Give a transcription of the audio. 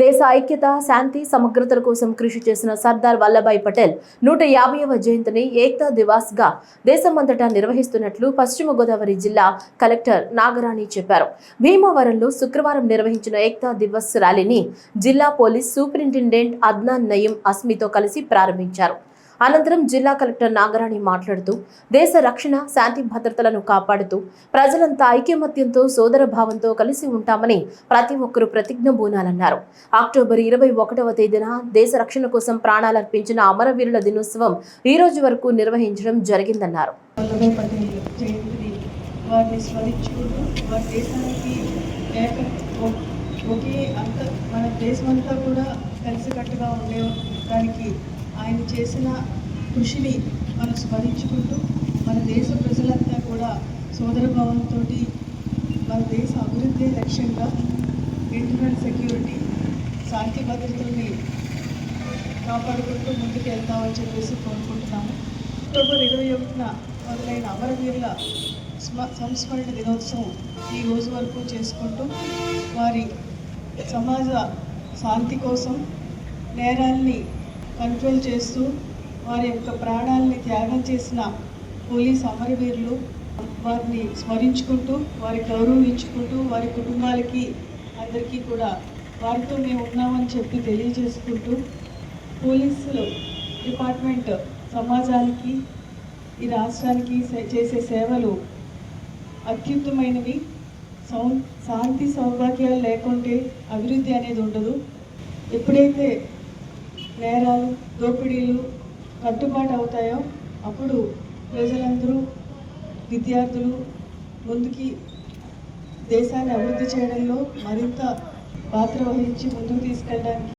దేశ ఐక్యత శాంతి సమగ్రతల కోసం కృషి చేసిన సర్దార్ వల్లభాయ్ పటేల్ నూట యాభైవ జయంతిని ఏక్తా దివాస్గా దేశమంతటా నిర్వహిస్తున్నట్లు పశ్చిమ గోదావరి జిల్లా కలెక్టర్ నాగరాణి చెప్పారు. భీమవరంలో శుక్రవారం నిర్వహించిన ఏక్తా దివస్ ర్యాలీని జిల్లా పోలీస్ సూపరింటెండెంట్ అద్నాన్ నయీం అస్మితో కలిసి ప్రారంభించారు. అనంతరం జిల్లా కలెక్టర్ నాగరాణి మాట్లాడుతూ దేశ రక్షణ శాంతి భద్రతలను కాపాడుతూ ప్రజలంతా ఐక్యమత్యంతో సోదర భావంతో కలిసి ఉంటామని ప్రతి ఒక్కరూ ప్రతిజ్ఞ బూనాలన్నారు. అక్టోబర్ ఇరవై ఒకటవ తేదీన దేశ రక్షణ కోసం ప్రాణాలర్పించిన అమరవీరుల దినోత్సవం ఈ రోజు వరకు నిర్వహించడం జరిగిందన్నారు. ఒకే అంత మన దేశమంతా కూడా కలిసికట్టుగా ఉండే దానికి ఆయన చేసిన కృషిని మనం స్మరించుకుంటూ మన దేశ ప్రజలంతా కూడా సోదరభావంతో మన దేశ అభివృద్ధి లక్ష్యంగా ఇంటర్నల్ సెక్యూరిటీ శాంతి భద్రతల్ని కాపాడుకుంటూ ముందుకు వెళ్తామని చెప్పేసి కోరుకుంటున్నాము. అక్టోబర్ ఇరవై ఒకటిన మొదలైన అమరవీరుల స్మ సంస్మరణ దినోత్సవం ఈ రోజు వరకు చేసుకుంటూ వారి సమాజ శాంతి కోసం నేరాల్ని కంట్రోల్ చేస్తూ వారి యొక్క ప్రాణాలని త్యాగం చేసిన పోలీస్ అమరవీరులు వారిని స్మరించుకుంటూ వారి గౌరవించుకుంటూ వారి కుటుంబాలకి అందరికీ కూడా వారితో మేము ఉన్నామని చెప్పి తెలియజేసుకుంటూ పోలీసులు డిపార్ట్మెంట్ సమాజానికి ఈ రాష్ట్రానికి చేసే సేవలు అత్యుత్తమైనవి. సౌ శాంతి సౌభాగ్యాలు లేకుంటే అభివృద్ధి అనేది ఉండదు. ఎప్పుడైతే నేరాలు దోపిడీలు కట్టుబాటు అవుతాయో అప్పుడు ప్రజలందరూ విద్యార్థులు ముందుకి దేశాన్ని అభివృద్ధి చేయడంలో మరింత పాత్ర వహించి ముందుకు తీసుకెళ్ళడానికి